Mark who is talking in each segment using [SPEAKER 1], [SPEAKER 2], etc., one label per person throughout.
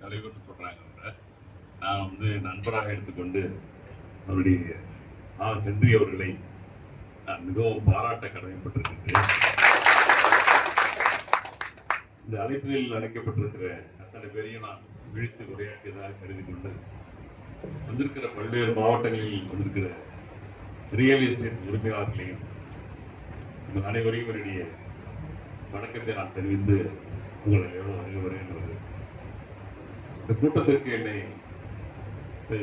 [SPEAKER 1] தலைவர்னு சொல்றாங்க அவரை. நான் வந்து நண்பராக எடுத்துக்கொண்டு அவருடைய ஆ ஹென்றி அவர்களை நான் மிகவும் பாராட்ட கடமைப்பட்டிருக்கின்றேன் இந்த அழைப்பில் அழைக்கப்பட்டிருக்கிற அத்தனை பேரையும் நான் விழித்து உரையாற்றியதாக கருதி கொண்டு வந்திருக்கிற பல்வேறு மாவட்டங்களில் வந்திருக்கிற ரியல் எஸ்டேட் உரிமையாளர்களையும் உங்கள் அனைவரையும் என்னுடைய வணக்கத்தை நான் தெரிவித்து உங்களை அறிவுரை அறிவுறேன் இந்த கூட்டத்திற்கு என்னை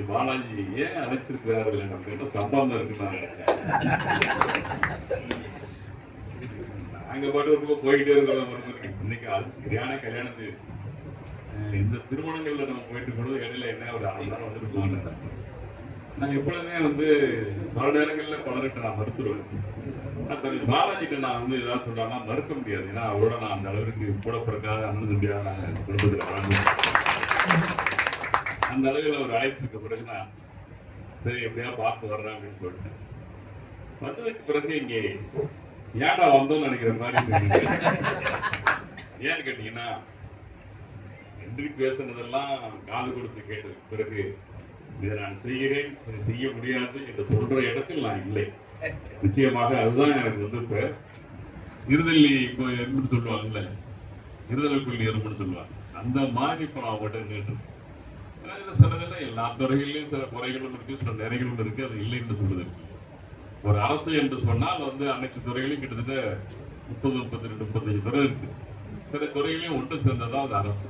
[SPEAKER 1] பாலாஜி ஏன் அழைச்சிருக்கிறார்கள் இல்லை நம்ம கிட்ட சம்பந்தம் இருக்குன்னு நான் நினைச்சேன் நாங்க பாட்டு ஒரு போயிட்டே இருக்கிறோம் இன்னைக்கு அது சரியான கல்யாணத்து இந்த திருமணங்கள்ல நம்ம போயிட்டு போனது இடையில என்ன ஒரு அரை நேரம் வந்துட்டு நான் எப்பொழுதுமே வந்து பல நேரங்கள்ல பலர்கிட்ட நான் மறுத்துருவேன். ஆனால் திரு பாலாஜிட்ட நான் வந்து ஏதாவது சொன்னாங்கன்னா மறுக்க முடியாது. ஏன்னா அவரோட நான் அந்த அளவுக்கு கூட பிறக்காத அண்ணன் தம்பியாக நாங்கள் குடும்பத்தில் வாழ்ந்தோம் அந்த அளவில் ஒரு அழைப்புக்கு பிறகு நான் சரி எப்படியா பார்த்து வர்றேன் அப்படின்னு சொல்லிட்டேன். வந்ததுக்கு பிறகு இங்கே ஏன்டா வந்தோம்னு நினைக்கிற மாதிரி ஏன்னு கேட்டீங்கன்னா இன்றைக்கு பேசுனதெல்லாம் காது கொடுத்து கேட்டதுக்கு பிறகு இதை நான் செய்கிறேன் இதை செய்ய முடியாது என்று சொல்ற இடத்தில் நான் இல்லை. நிச்சயமாக அதுதான் எனக்கு வந்து இப்ப இருதலி இப்போ எறும்புன்னு சொல்லுவாங்கல்ல இருதலுக்குள் எறும்புன்னு சொல்லுவாங்க. அந்த மாதிரி இப்போ நான் அவங்ககிட்ட கேட்டு சிலதுல எல்லா துறைகளிலும் சில குறைகளும் இருக்கு சில நிறைகளும் இருக்கு. அது இல்லை என்று சொல்வது ஒரு அரசு என்று சொன்னால் வந்து அனைத்து துறைகளையும் கிட்டத்தட்ட முப்பது முப்பத்தி ரெண்டு முப்பத்தஞ்சு துறை இருக்கு. சில துறைகளையும் ஒன்று சேர்ந்ததா அது அரசு.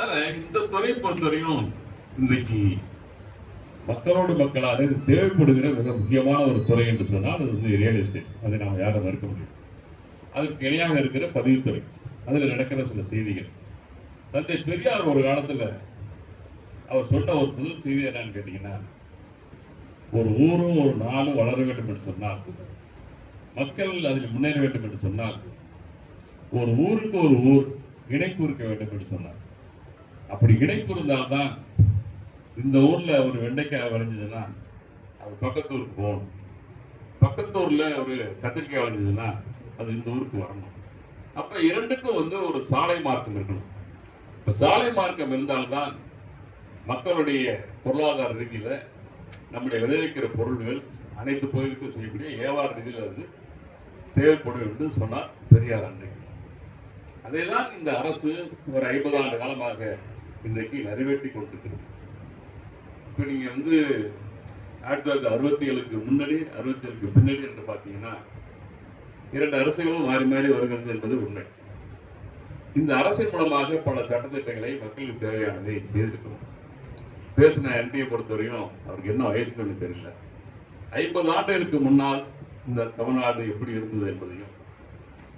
[SPEAKER 1] அதில் இந்த துறையை பொறுத்தவரையும் இன்றைக்கு மக்களோடு மக்களாக தேவைப்படுகிற மிக முக்கியமான ஒரு துறை என்று சொன்னால் அது வந்து ரியல் எஸ்டேட் அதை நாம் யாரும் மறுக்க முடியும் அதற்கு இணையாக இருக்கிற பதிவுத்துறை. அதில் நடக்கிற சில செய்திகள். தந்தை பெரியார் ஒரு காலத்துல அவர் சொன்ன ஒரு முதல் செய்தி என்னன்னு கேட்டீங்கன்னா ஒரு ஊரும் ஒரு நாளும் வளர வேண்டும் என்று சொன்னால் மக்கள் அதில் முன்னேற வேண்டும் என்று சொன்னால் ஒரு ஊருக்கு ஒரு ஊர் இணைப்பு இருக்க வேண்டும் என்று சொன்னார். அப்படி இணைப்பு இருந்தால்தான் இந்த ஊர்ல ஒரு வெண்டைக்காய் விளைஞ்சதுன்னா அது பக்கத்து ஊருக்கு போகணும். பக்கத்து ஊர்ல ஒரு கத்திரிக்காய் விளைஞ்சதுன்னா அது இந்த ஊருக்கு வரணும். அப்ப இரண்டுக்கும் வந்து ஒரு சாலை மார்க்கம் இருக்கணும். இப்ப சாலை மார்க்கம் இருந்தால்தான் மக்களுடைய பொருளாதார ரீதியில் நம்முடைய விளைவிக்கிற பொருள்கள் அனைத்து பகுதிக்கும் செய்யக்கூடிய ஏவார ரீதியில் வந்து தேவைப்படும் என்று சொன்னார் பெரியார் அன்னை. அதையெல்லாம் இந்த அரசு ஒரு ஐம்பது ஆண்டு காலமாக இன்றைக்கு நிறைவேற்றி கொண்டிருக்கிறது. இப்போ நீங்கள் வந்து ஆயிரத்தி தொள்ளாயிரத்தி அறுபத்தி ஏழுக்கு முன்னாடி அறுபத்தி ஏழுக்கு பின்னாடி என்று பார்த்தீங்கன்னா இரண்டு அரசுகளும் மாறி மாறி வருகிறது என்பது உண்மை. இந்த அரசின் மூலமாக பல சட்டத்திட்டங்களை மக்களுக்கு தேவையானதை செய்திருக்கிறோம். பேசின என்டியை பொறுத்தவரையும் அவருக்கு என்ன வயசுன்னு தெரியல. ஐம்பது ஆண்டுகளுக்கு முன்னால் இந்த தமிழ்நாடு எப்படி இருந்தது என்பதையும்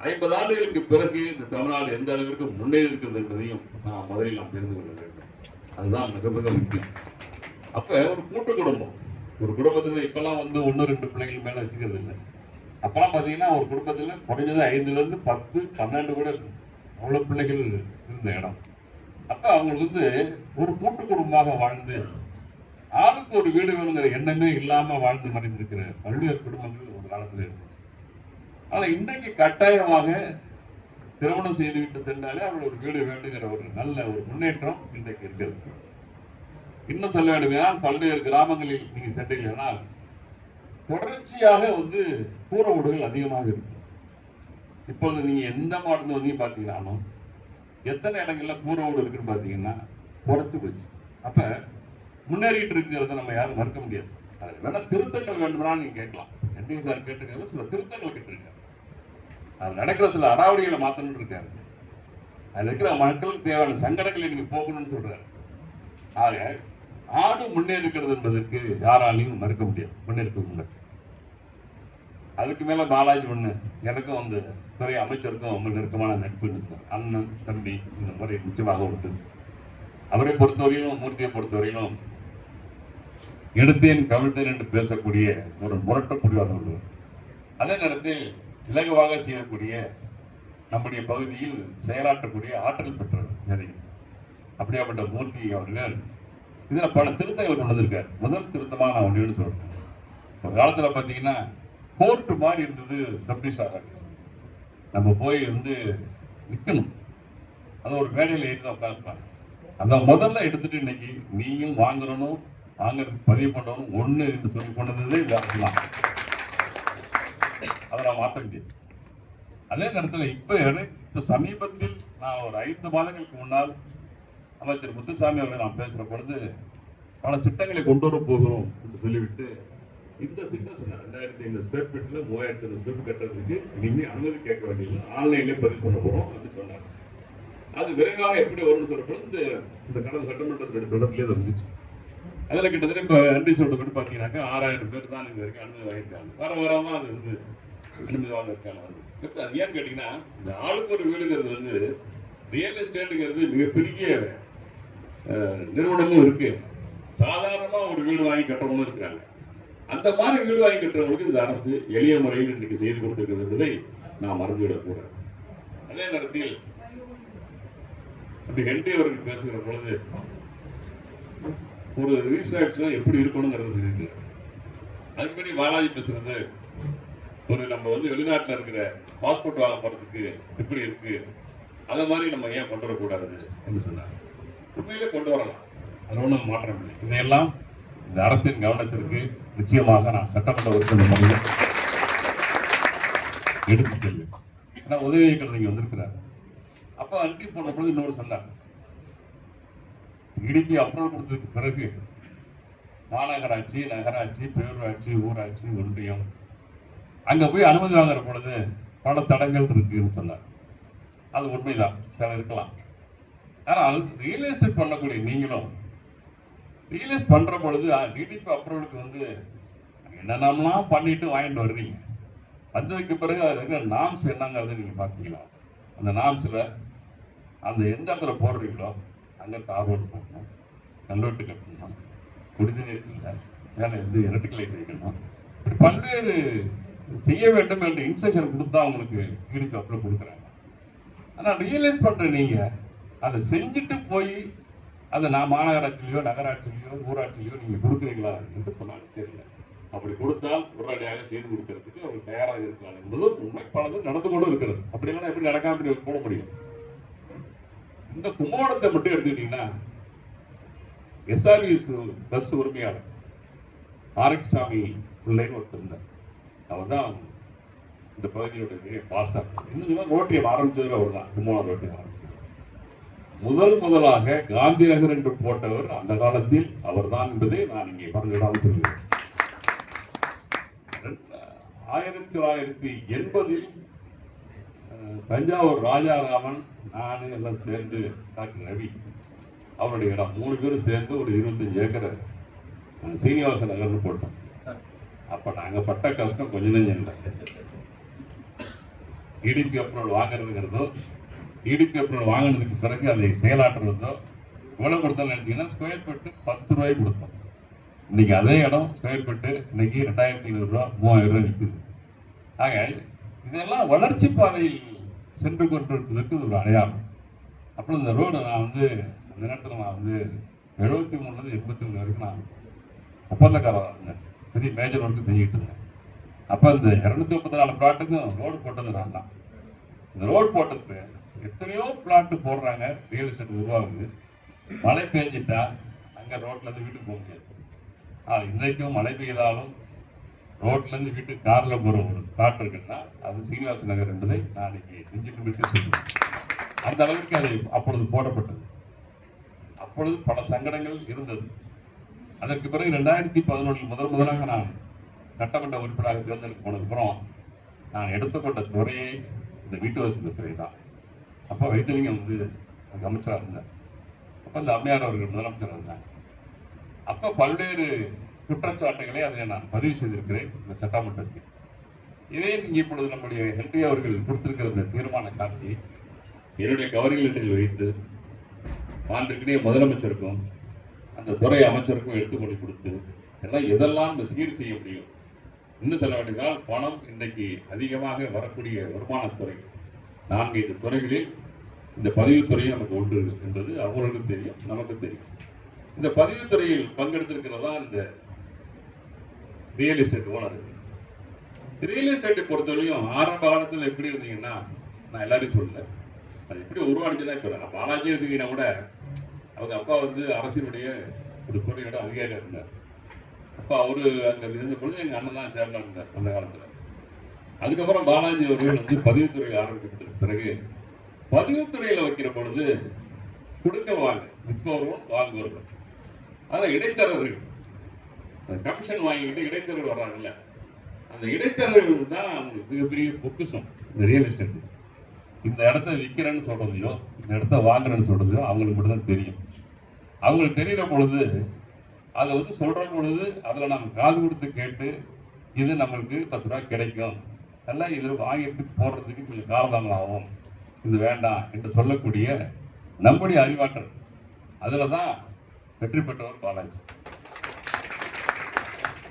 [SPEAKER 1] ஐம்பது ஆண்டுகளுக்கு பிறகு இந்த தமிழ்நாடு எந்த அளவிற்கு முன்னேறி இருக்கிறது என்பதையும் நான் முதலில் நாம் தெரிந்து கொள்ள வேண்டும். அதுதான் மிக மிக முக்கியம். அப்போ ஒரு கூட்டு குடும்பம். ஒரு குடும்பத்தில் இப்பெல்லாம் வந்து ஒன்று ரெண்டு பிள்ளைகள் மேலே வச்சுக்கிறது இல்லை. அப்பெல்லாம் பார்த்தீங்கன்னா ஒரு குடும்பத்தில் குறைஞ்சது ஐந்துலேருந்து பத்து பன்னெண்டு கூட அவ்வளோ பிள்ளைகள் இருந்த இடம். அப்ப அவங்களுக்கு வந்து ஒரு கூட்டு குடும்பமாக வாழ்ந்து ஆளுக்கு ஒரு வீடு வேணுங்கிற எண்ணமே இல்லாம வாழ்ந்து மறைந்திருக்கிற பல்வேறு குடும்பங்கள் ஒரு காலத்தில் இருந்துச்சு. ஆனா இன்றைக்கு கட்டாயமாக திருமணம் செய்துவிட்டு சென்றாலே அவள் ஒரு வீடு வேண்டுங்கிற ஒரு நல்ல ஒரு முன்னேற்றம் இன்றைக்கு இருக்கிறது இன்னும் சொல்ல வேண்டுமையால் பல்வேறு கிராமங்களில் நீங்க சென்றீர்களானால் தொடர்ச்சியாக வந்து கூற வீடுகள் அதிகமாக இருக்கும். இப்பொழுது நீங்க எந்த மாவட்டத்தில் வந்து பார்த்தீங்கன்னாலும் எத்தனை இடங்கள்ல கூரை இருக்குன்னு பார்த்தீங்கன்னா குறைச்சு போச்சு. அப்ப முன்னேறிட்டு இருக்கிறத நம்ம யாரும் மறுக்க முடியாது. அது வேணா திருத்தங்கள் வேண்டும்னா நீங்க கேட்கலாம். என்டிங் சார் கேட்டுக்காரு சில திருத்தங்கள் கேட்டிருக்காரு அது நடக்கிற சில அடாவடிகளை மாத்தணும்னு இருக்காரு. அது இருக்கிற மக்களுக்கு தேவையான சங்கடங்களை நீங்க போகணும்னு சொல்றாரு. ஆக நாடு முன்னேறிக்கிறது என்பதற்கு யாராலையும் மறுக்க முடியாது. முன்னேற்க முடியாது அதுக்கு மேலே பாலாஜி பண்ணு எனக்கும் வந்து துறை அமைச்சருக்கும் ரொம்ப நெருக்கமான நட்பு அண்ணன் தம்பி இந்த முறை நிச்சயமாக உண்டு. அவரை பொறுத்தவரையிலும் மூர்த்தியை பொறுத்தவரையிலும் எடுத்தேன் கவிழ்த்தேன் என்று பேசக்கூடிய ஒரு முரட்ட புரிவாக உள்ளவர் அதே நேரத்தில் இலகுவாக செய்யக்கூடிய நம்முடைய பகுதியில் செயலாற்றக்கூடிய ஆற்றல் பெற்றவர் நிறைய அப்படியாப்பட்ட மூர்த்தி அவர்கள். இதில் பல திருத்தங்கள் கொண்டு வந்திருக்கார். முதல் திருத்தமாக நான் ஒன்று சொல்றேன். ஒரு காலத்தில் பார்த்தீங்கன்னா கோர்ட் மாதிரி இருந்தது சப்டிஸ்டார் ஆஃபீஸ் நம்ம போய் வந்து நிற்கணும் அது ஒரு மேடையில் ஏறி தான் உட்காந்துப்பாங்க அந்த முதல்ல எடுத்துட்டு இன்னைக்கு நீயும் வாங்கணும் வாங்குறதுக்கு பதிவு பண்ணணும் ஒன்று என்று சொல்லி கொண்டு வந்ததே இந்த அரசு தான் அதை நான் மாற்ற முடியாது. அதே நேரத்தில் இப்போ இப்போ சமீபத்தில் நான் ஒரு ஐந்து மாதங்களுக்கு முன்னால் அமைச்சர் முத்துசாமி அவர்களை நான் பேசுகிற பொழுது பல திட்டங்களை கொண்டு வர போகிறோம் என்று சொல்லிவிட்டு இந்த சின்ன சின்ன ரெண்டாயிரத்தி ஐநூறு ஸ்கொயர் ஃபீட்டில் மூவாயிரத்தி ஐநூறு ஸ்கொயர் கட்டுறதுக்கு இனிமேல் அனுமதி கேட்க வேண்டியது ஆன்லைன்லேயே பதிவு பண்ண போகிறோம் அப்படின்னு சொன்னாங்க. அது விரைவாக எப்படி வரும்னு சொல்றப்ப இந்த இந்த கடந்த சட்டமன்றத்தினுடைய தொடர்பிலே அது வந்துச்சு. கிட்டத்தட்ட இப்போ நன்றி சொல்றது கூட பார்த்தீங்கன்னாக்கா ஆறாயிரம் பேர் தான் இது வரைக்கும் அனுமதி வாங்கியிருக்காங்க. வர வரதான் அது வந்து அனுமதி வாங்கியிருக்காங்க இப்போ அது ஏன்னு கேட்டிங்கன்னா இந்த ஆளுக்கு ஒரு வீடுங்கிறது வந்து ரியல் எஸ்டேட்டுங்கிறது மிகப்பெரிய நிறுவனமும் இருக்குது சாதாரணமாக ஒரு வீடு வாங்கி கட்டுறவங்களும் இருக்கிறாங்க. அந்த மாதிரி வீடு வாங்கி கட்டுறவங்களுக்கு இந்த அரசு எளிய முறையில் இன்னைக்கு செய்து கொடுத்திருக்கிறது என்பதை நாம் மறந்துவிடக்கூடாது. அதே நேரத்தில் அப்படி ஹென்ரி அவர்கள் பேசுகிற பொழுது ஒரு ரீசர்ச்னா எப்படி இருக்கணுங்கிறது இருக்கு அதுபடி பாலாஜி பேசுறது ஒரு நம்ம வந்து வெளிநாட்டில் இருக்கிற பாஸ்போர்ட் வாங்க போறதுக்கு எப்படி இருக்கு அதை மாதிரி நம்ம ஏன் கொண்டு வரக்கூடாது என்று சொன்னாங்க. உண்மையிலே கொண்டு வரலாம். அது ஒன்றும் மாற்றம் இல்லை. இதையெல்லாம் இந்த அரசின் கவனத்திற்கு நிச்சயமாக நான் சட்டமன்ற உறுப்பினர் முறையில் எடுத்து செல்வேன் ஏன்னா உதவி இயக்குனர் இங்கே வந்திருக்கிறார். அப்போ அனுப்பி போன பொழுது இன்னொரு சொன்னார் இடிப்பி அப்ரூவல் கொடுத்ததுக்கு பிறகு மாநகராட்சி நகராட்சி பேரூராட்சி ஊராட்சி ஒன்றியம். அங்க போய் அனுமதி வாங்குற பொழுது பல தடங்கள் இருக்குன்னு சொன்னார். அது உண்மைதான். சில இருக்கலாம். ஆனால் ரியல் எஸ்டேட் பண்ணக்கூடிய நீங்களும் ரியல் பண்ணுற பண்ற பொழுது டிடிபி அப்ரூவலுக்கு வந்து என்னென்னலாம் பண்ணிட்டு வாங்கிட்டு வர்றீங்க? வந்ததுக்கு பிறகு அது இருக்கிற நாம்ஸ் என்னங்கிறத நீங்கள் பார்த்தீங்களா அந்த நாம்ஸில் அந்த எந்த இடத்துல போடுறீங்களோ அங்கே தார் போடணும். கல்வெட்டு கட்டணும். குடிநீர் இல்லை மேலே வந்து எலக்ட்ரிக் லைட் வைக்கணும். இப்படி பல்வேறு செய்ய வேண்டும் என்ற இன்ஸ்ட்ரக்ஷன் கொடுத்தா உங்களுக்கு வீடுக்கு அப்புறம் கொடுக்குறாங்க. ஆனால் ரியலைஸ் பண்ணுற நீங்கள் அதை செஞ்சுட்டு போய் அதை நான் மாநகராட்சியிலையோ நகராட்சியிலையோ ஊராட்சியிலையோ நீங்கள் கொடுக்குறீங்களா என்று சொன்னாலும் தெரியல. அப்படி கொடுத்தால் உடனடியாக செய்து கொடுக்கறதுக்கு அவங்க தயாராக இருக்கலாம் என்பது உண்மை. பலது நடந்து கொண்டு இருக்கிறது. அப்படி இல்லைன்னா எப்படி நடக்காம இப்படி போட முடியும்? இந்த கும்போணத்தை மட்டும் எடுத்துக்கிட்டீங்கன்னா எஸ்ஆர்விஎஸ் பஸ் உரிமையாளர் ஆரக்சாமி பிள்ளைன்னு ஒருத்தர் இருந்தார். அவர் தான் இந்த பகுதியோட பாஸ்டா இன்னும் ஓட்டியம் ஆரம்பிச்சது அவர் தான் கும்போணம் ஓட்டியம் முதல் முதலாக காந்தி நகர் என்று போட்டவர் அந்த காலத்தில் அவர்தான் என்பதை நான் இங்கே மறந்துவிடாமல் சொல்கிறேன். ஆயிரத்தி தொள்ளாயிரத்தி எண்பதில் தஞ்சாவூர் ராஜாராமன் நான் எல்லாம் சேர்ந்து டாக்டர் ரவி அவருடைய இடம். மூணு பேரும் சேர்ந்து ஒரு இருபத்தஞ்சு ஏக்கரை சீனிவாச நகர்னு போட்டோம். அப்ப நாங்க பட்ட கஷ்டம் கொஞ்சம் இல்லை. இடிபி அப்ரூவல் வாங்குறதுங்கிறதோ இடிபி அப்ரூவல் வாங்கினதுக்கு பிறகு அதை செயலாற்றுறதோ எவ்வளோ கொடுத்தோம்னு எடுத்தீங்கன்னா ஸ்கொயர் ஃபீட்டு பத்து ரூபாய் கொடுத்தோம். இன்னைக்கு அதே இடம் ஸ்கொயர் ஃபீட்டு இன்னைக்கு ரெண்டாயிரத்தி ஐநூறு ரூபா மூவாயிரம் ரூபாய் விற்குது ஆக இதெல்லாம் வளர்ச்சி பாதையில் சென்று கொண்டிருப்பதற்கு ஒரு அடையாளம். அப்புறம் இந்த ரோடு நான் வந்து அந்த நேரத்தில் நான் வந்து எழுபத்தி மூணுலேருந்து எண்பத்தி மூணு வரைக்கும் நான் ஒப்பந்தக்காரராக இருந்தேன். பெரிய மேஜர் ஒர்க்கு செஞ்சுக்கிட்டு இருந்தேன். அப்போ இந்த இரநூத்தி முப்பத்தி நாலு பிளாட்டுக்கும் ரோடு போட்டது நான் தான். இந்த ரோடு போட்டதுக்கு எத்தனையோ பிளாட் போடுறாங்க ரியல் எஸ்டேட் உருவாகுது. மழை பெஞ்சிட்டா அங்கே ரோட்ல இருந்து வீட்டுக்கு போக முடியாது. ஆ இன்றைக்கும் மழை பெய்தாலும் ரோட்ல இருந்து வீட்டுக்கு காரில் போகிற ஒரு பிளாட் இருக்குன்னா அது சீனிவாச நகர் என்பதை நான் இங்கே நெஞ்சுக்கு விட்டு சொல்லுவேன் அந்த அளவிற்கு அது அப்பொழுது போடப்பட்டது. அப்பொழுது பல சங்கடங்கள் இருந்தது. அதற்கு பிறகு ரெண்டாயிரத்தி பதினொன்றில் முதல் முதலாக நான் சட்டமன்ற உறுப்பினராக தேர்ந்தெடுக்க போனதுக்கப்புறம் நான் எடுத்துக்கொண்ட துறையே இந்த வீட்டு வசதி துறை தான் அப்போ வைத்தியலிங்கம் வந்து அங்கே அமைச்சராக இருந்தார் அப்போ அந்த அம்மையார் அவர்கள் முதலமைச்சர் இருந்தாங்க அப்போ பல்வேறு குற்றச்சாட்டுகளை அதை நான் பதிவு செய்திருக்கிறேன். இந்த சட்டமன்றத்தில். இதே இங்கே இப்பொழுது நம்முடைய ஹெல்டி அவர்கள் கொடுத்திருக்கிற இந்த தீர்மான காட்டி என்னுடைய கவரிகளில் வைத்து ஆண்டுக்கிட்டே முதலமைச்சருக்கும் அந்த துறை அமைச்சருக்கும் எடுத்து கொண்டு கொடுத்து எல்லாம் எதெல்லாம் இந்த சீர் செய்ய முடியும்? இன்னும் சொல்ல வேண்டியதால் பணம் இன்றைக்கு அதிகமாக வரக்கூடிய வருமானத்துறை. நான்கு ஐந்து துறைகளில் இந்த பதிவுத்துறை நமக்கு உண்டு என்பது அவர்களுக்கும் தெரியும் நமக்கும் தெரியும். இந்த பதிவுத்துறையில் பங்கெடுத்திருக்கிறதா இந்த ரியல் எஸ்டேட் ஓனர் ரியல் எஸ்டேட்டை பொறுத்தவரையும் ஆரம்ப காலத்தில் எப்படி இருந்தீங்கன்னா நான் எல்லாரையும் சொல்லல. அது எப்படி உருவானுச்சுன்னா இப்போ நான் பாலாஜி இருந்தீங்கன்னா கூட அவங்க அப்பா வந்து அரசினுடைய ஒரு துறையோட அதிகாரியாக இருந்தார். அப்பா அவரு அங்கே இருந்த பொழுது எங்கள் அண்ணன் தான் சேர்ந்தார் இருந்தார் அந்த காலத்தில். அதுக்கப்புறம் பாலாஜி அவர்கள் வந்து பதிவுத்துறையில் ஆரம்பிக்கப்பட்ட பிறகு பதிவுத்துறையில் வைக்கிற பொழுது கொடுக்க வாங்க விற்பவர்களும் வாங்குவார்கள் அதான் இடைத்தரகர்கள் கமிஷன் வாங்கிக்கிட்டு இடைத்தரகர்கள் வர்றாங்கல்ல. அந்த இடைத்தரகர்கள் தான் அவங்களுக்கு மிகப்பெரிய பொக்கிஷம் இந்த ரியல் எஸ்டேட் இந்த இடத்த விற்கிறேன்னு சொல்றதையோ இந்த இடத்த வாங்குறேன்னு சொல்றதையோ அவங்களுக்கு மட்டும்தான் தெரியும். அவங்களுக்கு தெரிகிற பொழுது அதை வந்து சொல்ற பொழுது அதில் நம்ம காது கொடுத்து கேட்டு இது நம்மளுக்கு பத்து ரூபா கிடைக்கும். நல்லா இதில் வாங்கிட்டு போடுறதுக்கு கொஞ்சம் காலதாமதம் ஆகும் இது வேண்டாம் என்று சொல்லக்கூடிய நம்முடைய அறிவாற்றல். அதில் தான் வெற்றி பெற்றவர் பாலாஜி.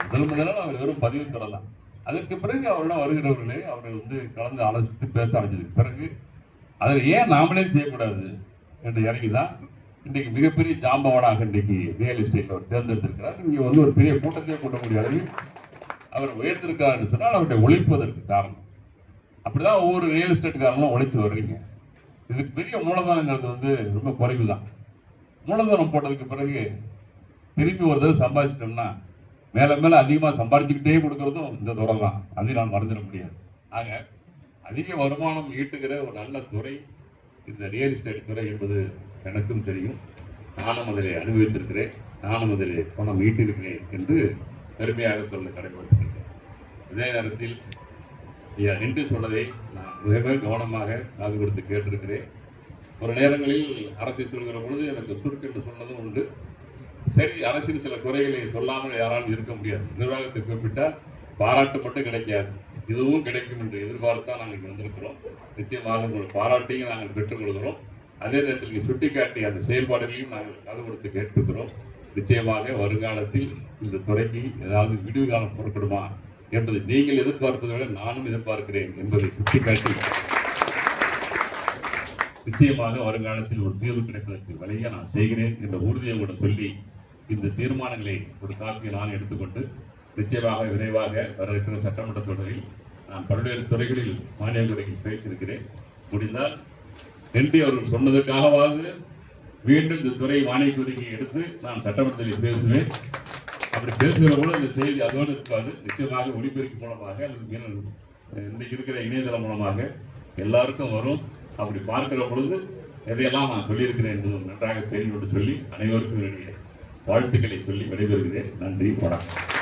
[SPEAKER 1] முதல் முதல்ல அவர் வெறும் பதிவு தொடரலாம். அதற்கு பிறகு அவரிடம் வருகிறவர்களே அவரை வந்து கலந்து ஆலோசித்து பேச ஆரம்பிச்சதுக்கு பிறகு அதில் ஏன் நாமளே செய்யக்கூடாது என்று இறங்கி தான் இன்றைக்கு மிகப்பெரிய ஜாம்பவானாக இன்றைக்கு ரியல் எஸ்டேட் அவர் தேர்ந்தெடுத்திருக்கிறார். இங்கே வந்து ஒரு பெரிய கூட்டத்தையே கூட்டக்கூடிய அளவில் அவர் உயர்த்திருக்காருன்னு சொன்னால் அவருடைய உழைப்பதற்கு காரணம். அப்படிதான் ஒவ்வொரு ரியல் எஸ்டேட்காரங்களும் உழைத்து வர்றீங்க. இதுக்கு பெரிய மூலதனங்கிறது வந்து ரொம்ப குறைவு தான் மூலதனம் போட்டதுக்கு பிறகு திருப்பி ஒரு தடவை சம்பாதிச்சிட்டோம்னா மேலே மேலே அதிகமாக சம்பாதிச்சுக்கிட்டே கொடுக்கறதும் இந்த துறை தான். அதையும் நான் மறந்துட முடியாது. ஆக அதிக வருமானம் ஈட்டுகிற ஒரு நல்ல துறை இந்த ரியல் எஸ்டேட் துறை என்பது எனக்கும் தெரியும். நானும் அதில் அனுபவித்திருக்கிறேன். நானும் அதில் பணம் ஈட்டிருக்கிறேன் என்று பெருமையாக சொல்ல கடமைப்பட்டிருக்கிறேன். அதே நேரத்தில் நின்று சொன்னதை நான் மிக மிக கவனமாக காது கொடுத்து கேட்டிருக்கிறேன். ஒரு நேரங்களில் அரசை சொல்கிற பொழுது எனக்கு சுருக்கு என்று சொன்னதும் உண்டு. சரி அரசின் சில குறைகளை சொல்லாமல் யாராலும் இருக்க முடியாது. நிர்வாகத்தை குறிப்பிட்டால் பாராட்டு மட்டும் கிடைக்காது. இதுவும் கிடைக்கும் என்று எதிர்பார்த்தா நாங்கள் இங்கே வந்திருக்கிறோம். நிச்சயமாக உங்கள் பாராட்டையும் நாங்கள் பெற்றுக் கொள்கிறோம். அதே நேரத்தில் இங்கே சுட்டிக்காட்டி அந்த செயல்பாடுகளையும் நாங்கள் காது கொடுத்து கேட்டிருக்கிறோம். நிச்சயமாக வருங்காலத்தில் இந்த துறைக்கு ஏதாவது விடுவு காலம் புறப்படுமா? என்பதை நீங்கள் எதிர்பார்ப்பதை விட நானும் எதிர்பார்க்கிறேன் என்பதை சுட்டிக்காட்டி நிச்சயமாக வருங்காலத்தில் ஒரு தீர்வு கிடைப்பதற்கு வழியை நான் செய்கிறேன் என்ற உறுதியை கூட சொல்லி இந்த தீர்மானங்களை ஒரு காப்பியை நான் எடுத்துக்கொண்டு நிச்சயமாக விரைவாக வர இருக்கிற சட்டமன்ற தொடரில் நான் பல்வேறு துறைகளில் மானியங்களில் பேசியிருக்கிறேன். முடிந்தால் நன்றி அவர்கள் சொன்னதற்காகவாவது மீண்டும் இந்த துறை மானிய துறையை எடுத்து நான் சட்டமன்றத்தில் பேசுவேன். அப்படி பேசுகிற கூட அந்த செய்தி அதோடு இருக்காது. நிச்சயமாக ஒளிபெருக்கி மூலமாக அல்லது மீன- இருக்கிற இணையதளம் மூலமாக எல்லாருக்கும் வரும். அப்படி பார்க்கிற பொழுது எதையெல்லாம் நான் சொல்லியிருக்கிறேன் என்பது நன்றாக தெரியும் என்று சொல்லி அனைவருக்கும் என்னுடைய வாழ்த்துக்களை சொல்லி விடைபெறுகிறேன். நன்றி வணக்கம்.